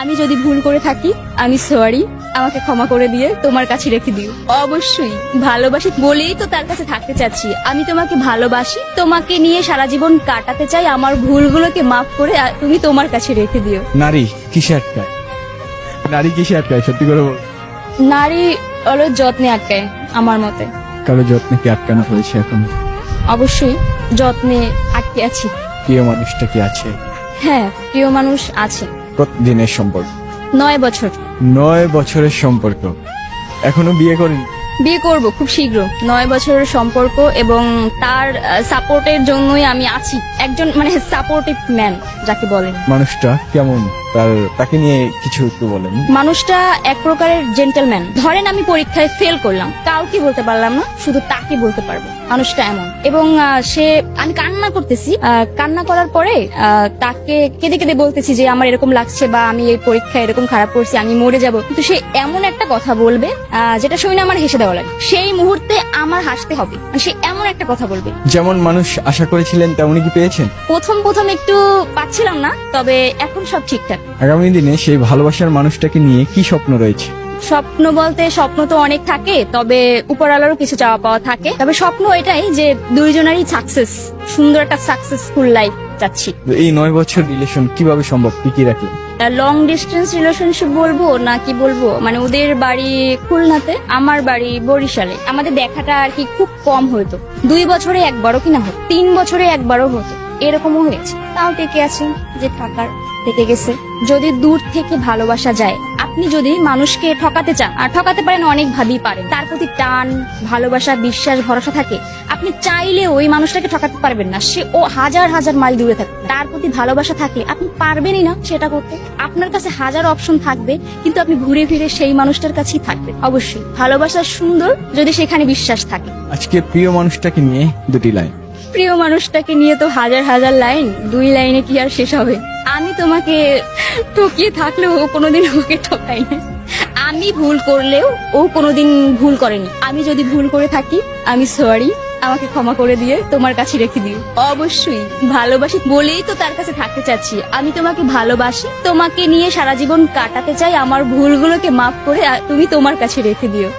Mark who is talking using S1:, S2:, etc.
S1: আমি যদি ভুল করে থাকি আমি সরি আমাকে ক্ষমা করে দিয়ে তোমার কাছে রেখে দিও। অবশ্যই। ভালোবাসি বলেই তো তার কাছে থাকতে চাচ্ছি। আমি তোমাকে ভালোবাসি তোমাকে নিয়ে সারা জীবন কাটাতে চাই আমার ভুলগুলোকে মাফ করে তুমি তোমার কাছে রেখে দিও।
S2: নারী কিসে আটকায়? নারী কিসে আটকায় সত্যি করে বল।
S1: নারী হলো যত্নে আটকায় আমার মতে।
S2: কারও যত্নে কি আটকানো হয়েছে এখন?
S1: অবশ্যই যত্নে আটকে আছি।
S2: প্রিয় মানুষটা কি আছে?
S1: হ্যাঁ প্রিয় মানুষ আছে।
S2: দিনের সম্পর্ক।
S1: নয় বছর।
S2: নয় বছরের সম্পর্ক। এখনও বিয়ে করেন?
S1: বিয়ে করব খুব শীঘ্র। নয় বছরের সম্পর্ক এবং তার সাপোর্টের জন্যই আমি আছি। একজন মানে সাপোর্টিভ ম্যান যাকে বলেন।
S2: মানুষটা কেমন? তার তাকে নিয়ে কিছু একটু বলেন।
S1: মানুষটা এক প্রকারের জেন্টেলম্যান ধরেন আমি পরীক্ষায় ফেল করলাম। কাউকে বলতে পারলাম না শুধু তাকে বলতে পারব। মানুষটা এমন। এবং সে আমি কান্না করতেছি। কান্না করার পরে তাকে কেঁদে কেঁদে বলতেছি যে আমার এরকম লাগছে বা আমি এই পরীক্ষায় এরকম খারাপ করছি আমি মরে যাব। কিন্তু সে এমন একটা কথা বলবে যেটা শুনে আমার হেসে দেওয়া লাগে। সেই মুহূর্তে আমার হাসতে হবে। মানে সে এমন একটা কথা বলবে।
S2: যেমন মানুষ আশা করেছিলেন তেমনই কি পেয়েছেন?
S1: প্রথম প্রথম একটু পাচ্ছিলাম না তবে এখন সব ঠিকঠাক।
S2: আগামী দিনে সেই ভালোবাসার মানুষটাকে নিয়ে কি স্বপ্ন রয়েছে?
S1: স্বপ্ন বলতে স্বপ্ন তো অনেক থাকে তবে উপরওয়ালারও কিছু চাওয়া পাওয়া থাকে। তবে স্বপ্ন এটাই যে দুইজনেরই সাকসেস সুন্দর একটা সাকসেসফুল লাইফ চাচ্ছি
S2: এই নয় বছর রিলেশন কীভাবে সম্ভব? কি কি রাখলেন?
S1: লং ডিস্টেন্স রিলেশনশিপ বলব না কি বলব? মানে ওদের বাড়ি খুলনাতে আমার বাড়ি বরিশালে। আমাদের দেখাটা আর কি খুব কম হতো দুই বছরে একবারও কিনা হতো তিন বছরে একবারও হতো। এরকমও হয়েছে। তাও টেকে আছে যে থাকার থেকে গেছে। যদি দূর থেকে ভালোবাসা যায়, আপনি যদি মানুষকে ঠকাতে চান, আর ঠকাতে পারেন অনেক ভাবেই পারেন তার প্রতি টান, ভালোবাসা, বিশ্বাস, ভরসা থাকে, আপনি চাইলে ওই মানুষটাকে ঠকাতে পারবেন না। সে ও হাজার হাজার মাইল দূরে থাকে তার প্রতি ভালোবাসা থাকলে আপনি পারবেনই না সেটা করতে। আপনার কাছে হাজার অপশন থাকবে, কিন্তু আপনি ঘুরে ফিরে সেই মানুষটার কাছেই থাকবেন, অবশ্যই। ভালোবাসা সুন্দর যদি সেখানে বিশ্বাস থাকে।
S2: আজকে প্রিয় মানুষটাকে নিয়ে দুটি লাইন।
S1: প্রিয় মানুষটাকে নিয়ে তো হাজার হাজার লাইন, দুই লাইনে কি আর শেষ হবে? আমি তোমাকে ঠকিয়ে থাকলেও ও কোনোদিন ওকে ঠকাই না। আমি ভুল করলেও ও কোনোদিন ভুল করেনি। আমি যদি ভুল করে থাকি, আমি সরি আমাকে ক্ষমা করে দিয়ে তোমার কাছে রেখে দিও। অবশ্যই, ভালোবাসি বলেই তো তার কাছে থাকতে চাচ্ছি। আমি তোমাকে ভালোবাসি, তোমাকে নিয়ে সারা জীবন কাটাতে চাই, আমার ভুলগুলোকে মাফ করে তুমি তোমার কাছে রেখে দিও।